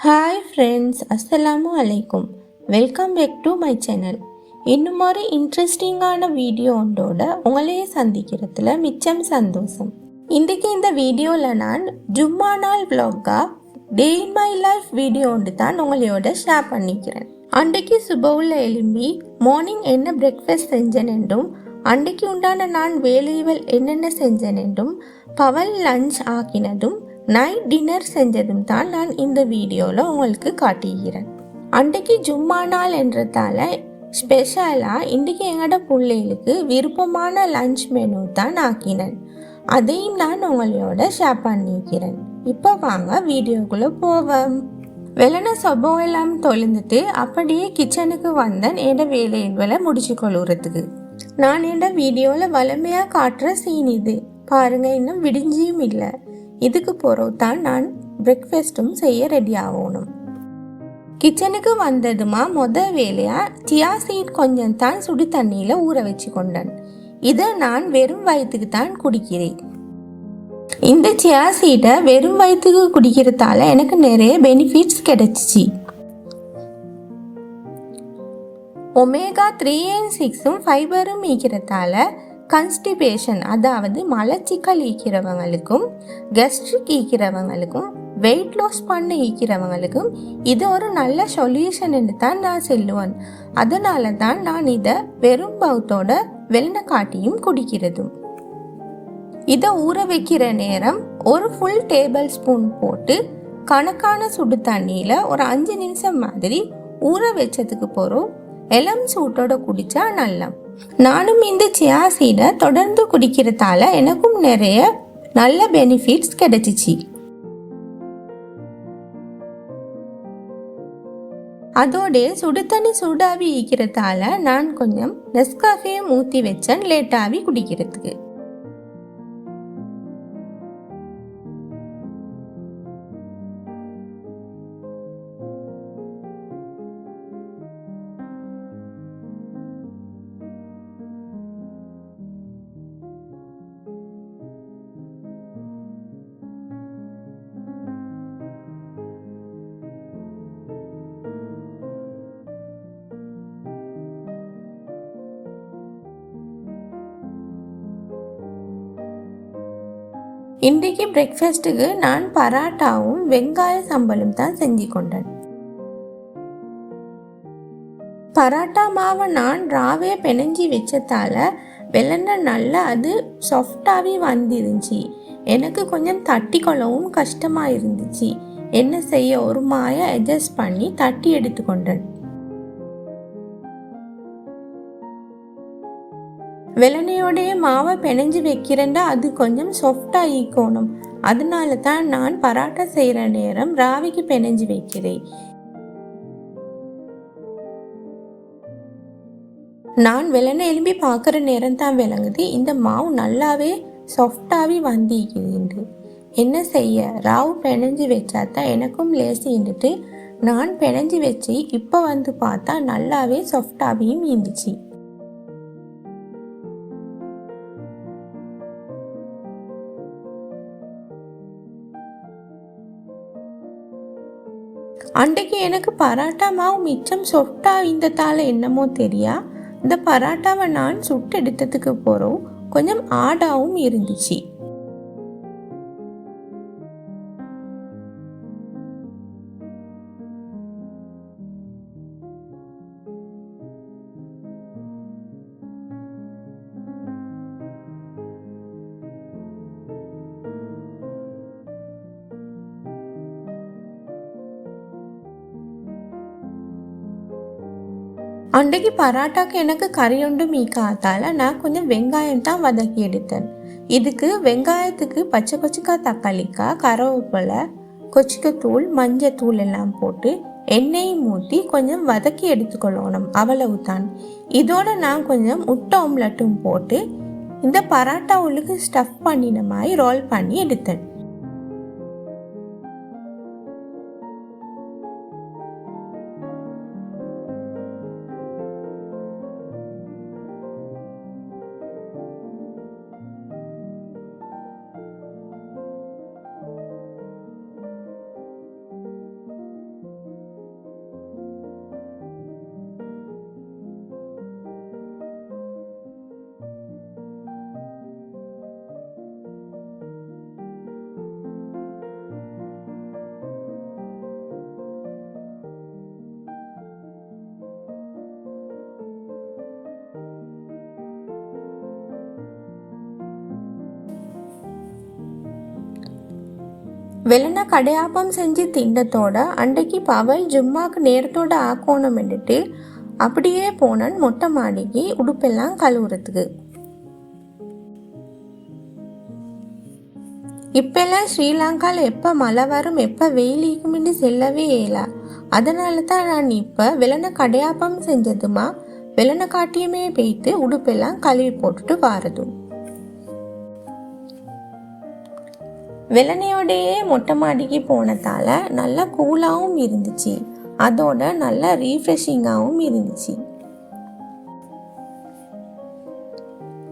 Hi friends அஸ்ஸலாமு அலைக்கும் welcome back to my channel இன்னும் ஒரு இன்ட்ரெஸ்டிங்கான வீடியோ ஒன்றோட உங்களையே சந்திக்கிறதுல மிச்சம் சந்தோஷம். இன்றைக்கு இந்த வீடியோவில் நான் ஜும்மா நாள் vlog-ஆ day in my life video ஒன்று தான் உங்களோட ஷேர் பண்ணிக்கிறேன். அன்றைக்கு சுபவுல எலும்பி மார்னிங் என்ன பிரேக்ஃபாஸ்ட் செஞ்சேன் என்றும் அன்றைக்கு உண்டான நான் வேலைகள் என்னென்ன செஞ்சேன் என்றும் பவல் லஞ்ச் ஆக்கினதும் நைட் டின்னர் செஞ்சதும் தான் நான் இந்த வீடியோவில் உங்களுக்கு காட்டுகிறேன் அன்றைக்கு ஜும்மா நாள் என்றதால ஸ்பெஷலாக இன்றைக்கி எங்களோட பிள்ளைகளுக்கு விருப்பமான லஞ்ச் மெனு தான் ஆக்கினேன். அதையும் நான் உங்களோட ஷேர் பண்ணிக்கிறேன் இப்போ வாங்க வீடியோக்குள்ளே போவோம். வெள்ளன சபம் எல்லாம் தொழுந்துட்டு அப்படியே கிச்சனுக்கு வந்தேன். என்னோட வேலைகளை முடிச்சு கொள்ளுறதுக்கு நான் என்னோட வீடியோவில் வலிமையாக காட்டுற சீன் இது. பாருங்க இன்னும் விடிஞ்சியும் இல்லை. இதுக்கு பிறகு தான் நான் பிரேக்ஃபாஸ்ட்டும் செய்ய ரெடி ஆகணும். கிச்சனுக்கு வந்ததுமா மொத வேலையாக சியா சீட் கொஞ்சம் தான் சுடு தண்ணியில் ஊற வச்சு கொண்டேன் இதை நான் வெறும் வயிற்றுக்கு தான் குடிக்கிறேன். இந்த சியா சீட்டை வெறும் வயிற்றுக்கு குடிக்கிறதால எனக்கு நிறைய பெனிஃபிட்ஸ் கிடைச்சிச்சு. ஒமேகா த்ரீ அண்ட் சிக்ஸும் ஃபைபரும் ஈக்கிறதால கன்ஸ்டிபேஷன் அதாவது மலச்சிக்கல் ஈக்கிறவங்களுக்கும் கெஸ்ட்ரிக் ஈக்கிறவங்களுக்கும் வெயிட் லாஸ் பண்ண ஈக்கிறவங்களுக்கும் இது ஒரு நல்ல சொல்யூஷன் தான் நான் சொல்லுவேன். அதனால தான் நான் இதை வெறும் பவுத்தோட வெள்ளை காட்டியும் குடிக்கிறதும் இதை ஊற வைக்கிற நேரம் ஒரு ஃபுல் டேபிள் ஸ்பூன் போட்டு கணக்கான சுடு தண்ணியில் ஒரு அஞ்சு நிமிஷம் மாதிரி ஊற வச்சதுக்கு போகிறோம் எலம் சூட்டோட குடித்தா நல்லா நானும் இந்த சியாசீடை தொடர்ந்து குடிக்கிறதால எனக்கும் நிறைய நல்ல பெனிஃபிட்ஸ் கிடைச்சிச்சு. அதோடு சுடு தண்ணி சூடாவி ஈக்கிறதால நான் கொஞ்சம் நெஸ்காஃபியை ஊற்றி வச்சேன் லேட்டாவி குடிக்கிறதுக்கு. இன்றைக்கு பிரேக்ஃபாஸ்ட்டுக்கு நான் பராட்டாவும் வெங்காய சம்பலும் தான் செஞ்சு கொண்டேன். பராட்டா மாவை நான் ராவே பிணைஞ்சி வச்சதால வெள்ளன நல்லா அது சாஃப்டாகவே வந்துருந்துச்சு. எனக்கு கொஞ்சம் தட்டி கொள்ளவும் கஷ்டமாக இருந்துச்சு. என்ன செய்ய ஒரு மாய அட்ஜஸ்ட் பண்ணி தட்டி எடுத்துக்கொண்டேன். வெள்ளனையோடைய மாவை பிணைஞ்சு வைக்கிறேன்டா அது கொஞ்சம் சாஃப்டாக ஈக்கணும். அதனால தான் நான் பராட்டா செய்கிற நேரம் ராவிக்கு பிணைஞ்சு வைக்கிறேன். நான் வெள்ளனை எலும்பி பார்க்குற நேரம் தான் விளங்குது. இந்த மாவு நல்லாவே சாஃப்டாகவே வந்திக்குது என்ன செய்ய? ராவு பிணைஞ்சு வச்சா தான் எனக்கும் லேசின்னுட்டு நான் பிணைஞ்சு வச்சு இப்போ வந்து பார்த்தா நல்லாவே சாஃப்டாகவும் இருந்துச்சு. அன்றைக்கு எனக்கு பராட்டா மாவு மிச்சம் சொட்டா இந்த தாளை என்னமோ தெரியா? இந்த பராட்டாவை நான் சுட்டு எடுத்ததுக்கு போகிறோம் கொஞ்சம் ஆடாவும் இருந்துச்சு. அன்றைக்கு பராட்டாக்கு எனக்கு கறி ஒன்று மீக்காத்தால நான் கொஞ்சம் வெங்காயம் தான் வதக்கி எடுத்தேன் இதுக்கு வெங்காயத்துக்கு பச்சை பச்சைக்காய் தக்காளிக்காய் கருவேப்பிலை கொச்சிக்கத்தூள் மஞ்சத்தூள் எல்லாம் போட்டு எண்ணெயும் ஊற்றி கொஞ்சம் வதக்கி எடுத்துக்கொள்ளணும் அவ்வளவு தான் இதோட நான் கொஞ்சம் முட்டை ஆம்லெட்டும் போட்டு இந்த பராட்டா உள்ளுக்கு ஸ்டஃப் பண்ணின மாதிரி ரோல் பண்ணி எடுத்தேன் வெள்ளன கடையாப்பம் செஞ்சு திண்டத்தோட அன்றைக்கு பவல் ஜும்மாக்கு நேரத்தோட ஆக்கணும்னுட்டு அப்படியே போனேன் மொட்டை மாடிக்கு உடுப்பெல்லாம் கழுவுறதுக்கு இப்பெல்லாம் ஸ்ரீலங்காவில் எப்போ மழை வரும் எப்போ வெயிலிக்கும்னு செல்லவே இல்லை அதனால தான் நான் இப்போ விலன கடையாப்பம் செஞ்சதுமா வெள்ளன காட்டியுமே போய்த்து உடுப்பெல்லாம் கழுவி போட்டுட்டு வாரதும் வெள்ளனையோடையே மொட்டை மாடிக்கு போனதால நல்லா கூலாகவும் இருந்துச்சு. அதோட நல்லா ரீஃப்ரெஷிங்காகவும் இருந்துச்சு.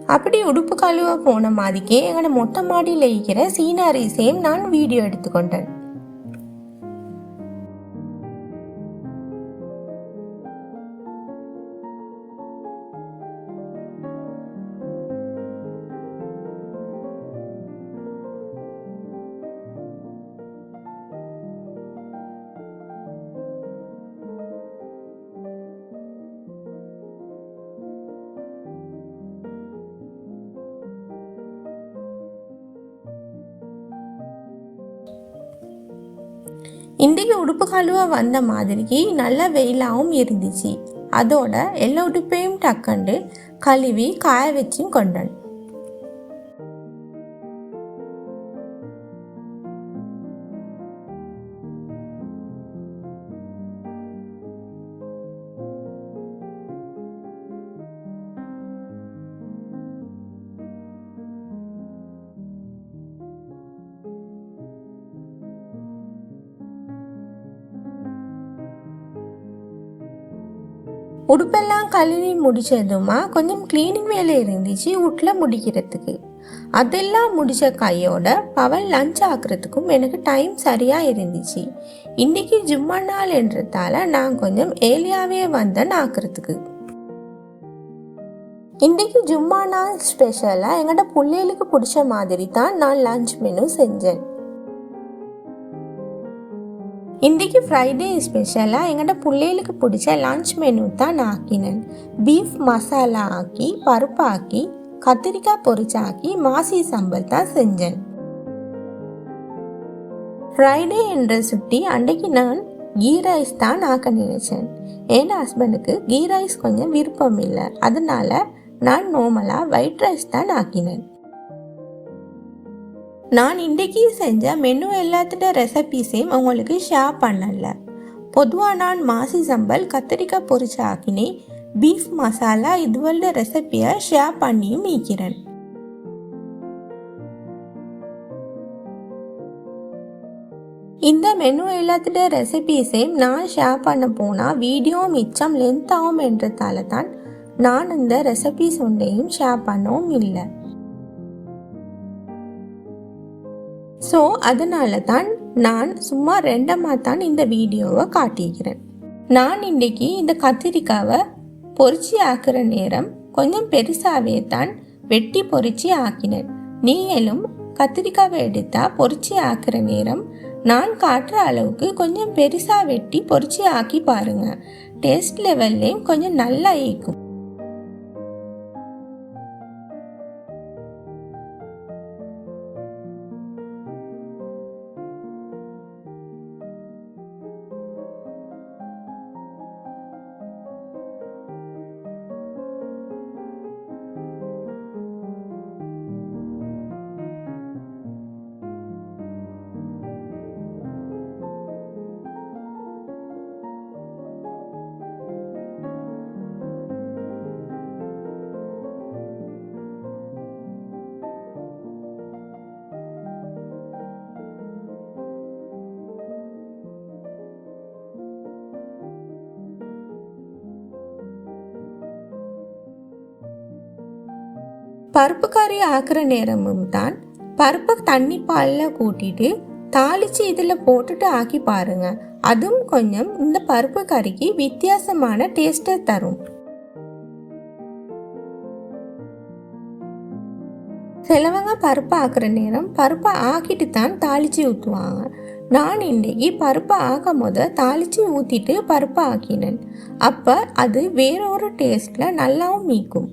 அப்படி உடுப்பு கழுவ போன மாதிரிக்கே எங்களோட மொட்டை மாடியில் இருக்கிற சீனாரிஸையும் நான் வீடியோ எடுத்துக்கொண்டேன். இன்றைக்கு உடுப்பு கழுவ வந்த மாதிரிக்கு நல்ல வெயிலாகவும் இருந்துச்சு. அதோட எல்லா உடுப்பையும் டக்கண்டு கழுவி காய வச்சும் கொண்டேன். உடுப்பெல்லாம் கழுவி முடிச்சதுமா கொஞ்சம் க்ளீனிங் வேலை இருந்துச்சு வீட்டில் முடிக்கிறதுக்கு. அதெல்லாம் முடித்த கையோட பவல் லஞ்ச் ஆக்குறதுக்கும் எனக்கு டைம் சரியாக இருந்துச்சு. இன்றைக்கி ஜும்மா நாள் என்றதால நான் கொஞ்சம் ஏலியாவே வந்தேன் ஆக்குறதுக்கு. இன்றைக்கு ஜும்மா நாள் ஸ்பெஷலாக எங்கள்கிட்ட பிள்ளைகளுக்கு பிடிச்ச மாதிரி தான் நான் லஞ்ச் மெனு செஞ்சேன். இன்றைக்கு ஃப்ரைடே ஸ்பெஷலாக எங்கள்கிட்ட பிள்ளைகளுக்கு பிடிச்ச லஞ்ச் மெனு தான் நான் ஆக்கினேன். பீஃப் மசாலா ஆக்கி பருப்பு ஆக்கி கத்திரிக்காய் பொரிச்சாக்கி மாசி சம்பல் தான் செஞ்சேன். ஃப்ரைடே என்ற சுட்டி அன்றைக்கு நான் கீ ரைஸ் தான் ஆக்க நினைச்சேன். என் ஹஸ்பண்டுக்கு கீ ரைஸ் கொஞ்சம் விருப்பம் இல்லை. அதனால நான் நார்மலாக ஒயிட் ரைஸ் தான் ஆக்கினேன். நான் இன்றைக்கி செஞ்ச மெனு எல்லாத்திட்ட ரெசிபீஸையும் உங்களுக்கு ஷேர் பண்ணல. பொதுவாக நான் மாசி சம்பல் கத்திரிக்காய் பொரிச்ச ஆக்கினை பீஃப் மசாலா இதுவல்ல ரெசிபியை ஷேர் பண்ணியும் மீக்கிறேன் இந்த மெனு எல்லாத்திட்ட ரெசிபீஸையும் நான் ஷேர் பண்ண போனால் வீடியோ மிச்சம் லென்த் ஆகும் என்றதால தான் நான் இந்த ரெசிபிஸ் ஒன்றையும் ஷேர் பண்ணவும் இல்லை. ஸோ அதனால தான் நான் சும்மா ரெண்டமாக தான் இந்த வீடியோவை காட்டிக்கிறேன் நான் இன்னைக்கு இந்த கத்திரிக்காவை பொறிச்சி ஆக்குற நேரம் கொஞ்சம் பெருசாகவே தான் வெட்டி பொறிச்சி ஆக்கினேன். நீங்களும் கத்திரிக்காவை எடுத்தா பொறிச்சி ஆக்குற நேரம் நான் காட்டுற அளவுக்கு கொஞ்சம் பெருசாக வெட்டி பொறிச்சி ஆக்கி பாருங்க. டேஸ்ட் லெவல்லையும் கொஞ்சம் நல்லா ஈக்கும் பருப்பு கறி ஆக்குற நேரமும் தான் பருப்பை தண்ணி பாலில் கூட்டிட்டு தாளிச்சு இதில் போட்டுட்டு ஆக்கி பாருங்க. அதுவும் கொஞ்சம் இந்த பருப்பு கறிக்கு வித்தியாசமான டேஸ்ட்டை தரும். சிலவங்க பருப்பு ஆக்குற நேரம் பருப்பை ஆக்கிட்டு தான் தாளிச்சு ஊற்றுவாங்க நான் இன்றைக்கி பருப்பை ஆக்கும் போது தாளித்து ஊற்றிட்டு பருப்பை ஆக்கினேன். அப்போ அது வேறொரு டேஸ்ட்டில் நல்லாவும் மீக்கும்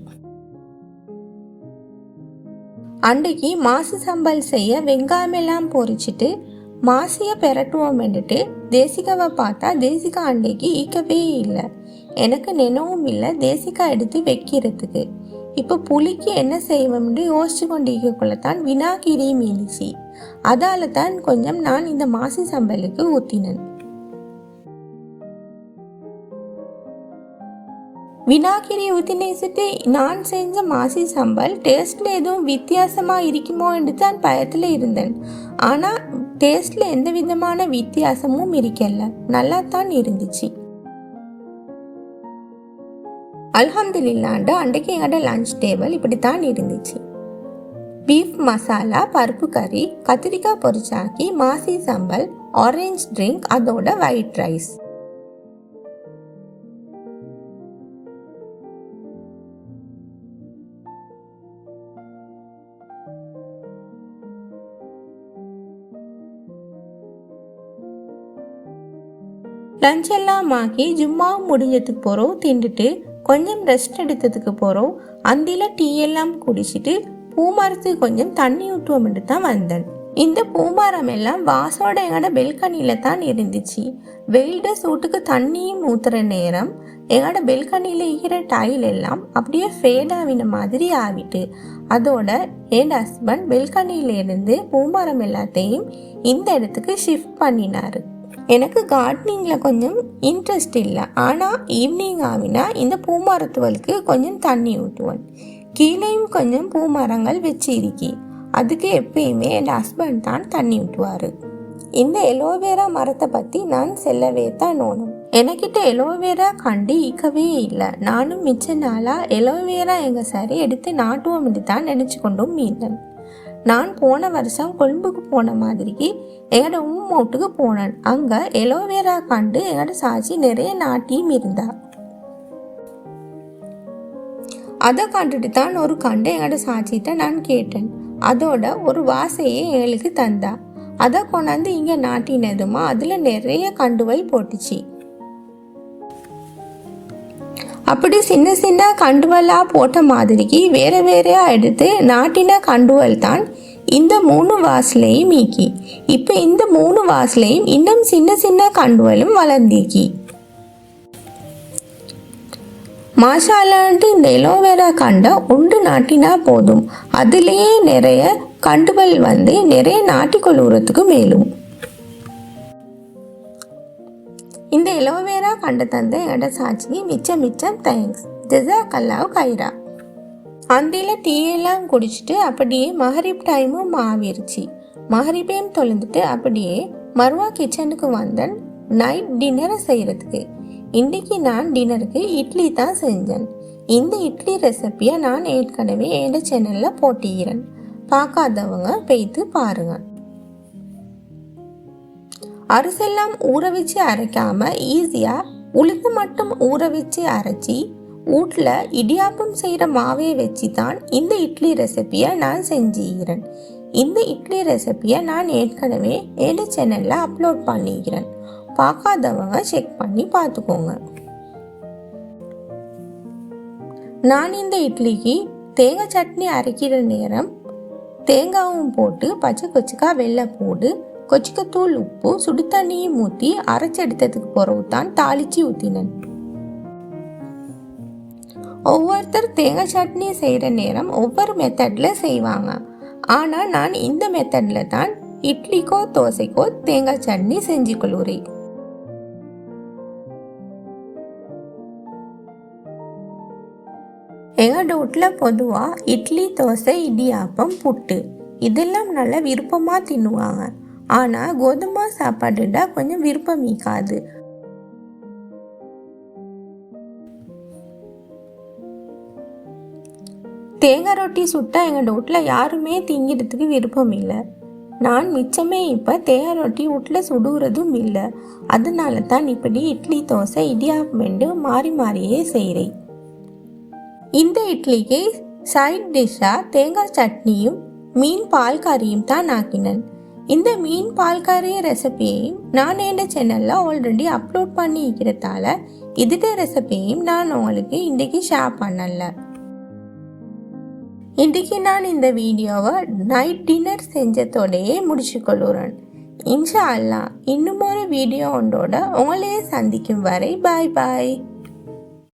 அன்றைக்கு மாசு சம்பல் செய்ய வெங்காயமெல்லாம் பொரிச்சிட்டு மாசியை பெரட்டுவோம் வேண்டுட்டு தேசிகாவை பார்த்தா தேசிகா அண்டைக்கு ஈக்கவே இல்லை. எனக்கு நினைவும் இல்லை தேசிகா எடுத்து வைக்கிறதுக்கு. இப்போ புலிக்கு என்ன செய்வோம்னு யோசிச்சு கொண்டிருக்கக்குள்ளத்தான் வினாகிரி மீந்துச்சு அதால தான் கொஞ்சம் நான் இந்த மாசி சம்பலுக்கு ஊத்தினேன். வினாகிரி ஊத்தினேசிட்டு நான் செஞ்ச மாசி சம்பல் டேஸ்ட்டில் எதுவும் வித்தியாசமாக இருக்குமோ? என்று தான் பயத்தில் இருந்தேன். ஆனால் டேஸ்ட்டில் எந்த விதமான வித்தியாசமும் இருக்கல. நல்லா தான் இருந்துச்சு. அல்ஹம்துலில்லாண்டு அன்றைக்கு எங்களோட லஞ்ச் டேபிள் இப்படி தான் இருந்துச்சு. பீஃப் மசாலா பருப்பு கறி கத்திரிக்காய் பொரிச்சாக்கி மாசி சம்பல் ஆரஞ்சு ட்ரிங்க் அதோட ஒயிட் ரைஸ் லஞ்ச் எல்லாம் ஆக்கி ஜும்மாவும் முடிஞ்சதுக்கு போகிறோம் திண்டுட்டு கொஞ்சம் ரெஸ்ட் எடுத்ததுக்கு போகிறோம் அந்தில டீ எல்லாம் குடிச்சிட்டு பூமரத்துக்கு கொஞ்சம் தண்ணி ஊற்றுவோம்ட்டு தான் வந்தேன். இந்த பூமரம் எல்லாம் வாசோட எங்கட பெல்கனியில் தான் இருந்துச்சு. வெயில்ட சூட்டுக்கு தண்ணியும் ஊற்றுற நேரம் எங்களோட பெல்கனியில் ஈகிற டைல் எல்லாம் அப்படியே ஃபேட் ஆகின மாதிரி ஆகிட்டு அதோட என் ஹஸ்பண்ட் பெல்கனியிலேருந்து பூமரம் எல்லாத்தையும் இந்த இடத்துக்கு ஷிஃப்ட் பண்ணினாரு. எனக்கு கார்டனிங்கில் கொஞ்சம் இன்ட்ரெஸ்ட் இல்லை. ஆனால் ஈவினிங் ஆகினா இந்த பூமரத்துவலுக்கு கொஞ்சம் தண்ணி ஊற்றுவேன் கீழேயும் கொஞ்சம் பூமரங்கள் வச்சு இருக்கி அதுக்கு எப்பயுமே என் ஹஸ்பண்ட் தான் தண்ணி ஊற்றுவார் இந்த எலோவேரா மரத்தை பற்றி நான் செல்லவே தான் நோணும் எனக்கிட்ட எலோவேரா கண்டு இக்கவே இல்லை. நானும் மிச்ச நாளாக எலோவேரா எங்கள் சரி எடுத்து நாட்டுவோம் தான் நினச்சி கொண்டும் மீந்தேன் நான் போன வருஷம் கொழும்புக்கு போன மாதிரிக்கு எங்களோட உம்மோட்டுக்கு போனேன் அங்கே எலோவேரா கண்டு எங்களோட சாட்சி நிறைய நாட்டியும் இருந்தா அதை கண்டுட்டு தான் ஒரு கண்டு எங்களோட சாட்சிட்ட நான் கேட்டேன். அதோட ஒரு வாசையை எங்களுக்கு தந்தா. அதை கொண்டாந்து இங்கே நாட்டினதுமா? அதில் நிறைய கண்டுவை போட்டுச்சு. அப்படி சின்ன சின்ன கண்டுவலா போட்ட மாதிரிக்கு வேற வேறையா எடுத்து நாட்டின கண்டுவல் தான் இந்த மூணு வாசலையும் ஈக்கி இப்போ இந்த மூணு வாசலையும் இன்னும் சின்ன சின்ன கண்டுவலும் வளர்ந்திருக்கி மாஷாலான்ட்டு இந்த எலோவேரா கண்டை ஒன்று நாட்டினா போதும். அதுலேயே நிறைய கண்டுவல் வந்து நிறைய நாட்டிக்கொள்ளுறதுக்கு மேலும். இந்த எலோவேரா கண்டு தந்த எட சாட்சிக்கு மிச்சம் மிச்சம் தேங்க்ஸ் ஜெசா கல்லாவ் கைரா அந்தியில் டீயெல்லாம் குடிச்சிட்டு அப்படியே மஹரிப் டைமும் மாவிருச்சு. மஹரிப்பையும் தொலைந்துட்டு அப்படியே மர்வா கிச்சனுக்கு வந்தேன். நைட் டின்னரை செய்கிறதுக்கு இன்றைக்கி நான் டின்னருக்கு இட்லி தான் செஞ்சேன். இந்த இட்லி ரெசிப்பியை நான் ஏற்கனவே என் சேனலில் போட்டிக்கிறேன் பார்க்காதவங்க பெய்து பாருங்கள் அரிசெல்லாம் ஊற வச்சு அரைக்காம ஈஸியாக உளுந்து மட்டும் ஊற வச்சு அரைச்சி வீட்டில் இடியாப்பம் செய்கிற மாவையை வச்சு தான் இந்த இட்லி ரெசிப்பியை நான் செஞ்சுக்கிறேன் இந்த இட்லி ரெசிப்பியை நான் ஏற்கனவே ஏழு சேனலில் அப்லோட் பண்ணிக்கிறேன். பார்க்காதவங்க செக் பண்ணி பார்த்துக்கோங்க. நான் இந்த இட்லிக்கு தேங்காய் சட்னி அரைக்கிற நேரம் தேங்காவும் போட்டு பச்சை கொச்சிக்கா வெள்ளை போடு கொச்சிக்கத்தூள் உப்பு சுடு தண்ணியும் ஊற்றி அரைச்செடுத்ததுக்கு பிறகு தான் தாளிச்சு ஊற்றினேன் ஒவ்வொருத்தர் தேங்காய் சட்னி செய்கிற நேரம் ஒவ்வொரு மெத்தடில் செய்வாங்க. ஆனால் நான் இந்த மெத்தடில் தான் இட்லிக்கோ தோசைக்கோ தேங்காய் சட்னி செஞ்சு கொள்கிறேன். எங்கள் வீட்டில் பொதுவாக இட்லி தோசை இடியாப்பம் புட்டு இதெல்லாம் நல்லா விருப்பமாக தின்னுவாங்க. ஆனால் கோதுமை சாப்பாடுடா கொஞ்சம் விருப்பம் மீக்காது. தேங்காய் ரொட்டி சுட்டால் எங்கள் வீட்டில் யாருமே திங்கிறதுக்கு விருப்பம் இல்லை. நான் மிச்சமே இப்போ தேங்காய் ரொட்டி வீட்டில் சுடுகிறதும் இல்லை. அதனால தான் இப்படி இட்லி தோசை இடியாப்பமெண்டு மாறி மாறியே செய்கிறேன் இந்த இட்லிக்கு சைட் டிஷ்ஷாக தேங்காய் சட்னியும் மீன் பால் கறியும் தான் ஆக்கினேன். இந்த மீன் பால் கறி ரெசிபியையும் நான் என் சேனலில் ஆல்ரெடி அப்லோட் பண்ணி இருக்கிறதால இதுட ரெசிபியையும் நான் உங்களுக்கு இன்றைக்கு ஷேர் பண்ணல. இன்றைக்கி நான் இந்த வீடியோவை நைட் டின்னர் செஞ்சதோடையே முடிச்சுக்கொள்ளுறேன். இன்ஷா அல்லாஹ் இன்னும் ஒரு வீடியோ ஒன்றோட உங்களையே சந்திக்கும் வரை பாய் பாய்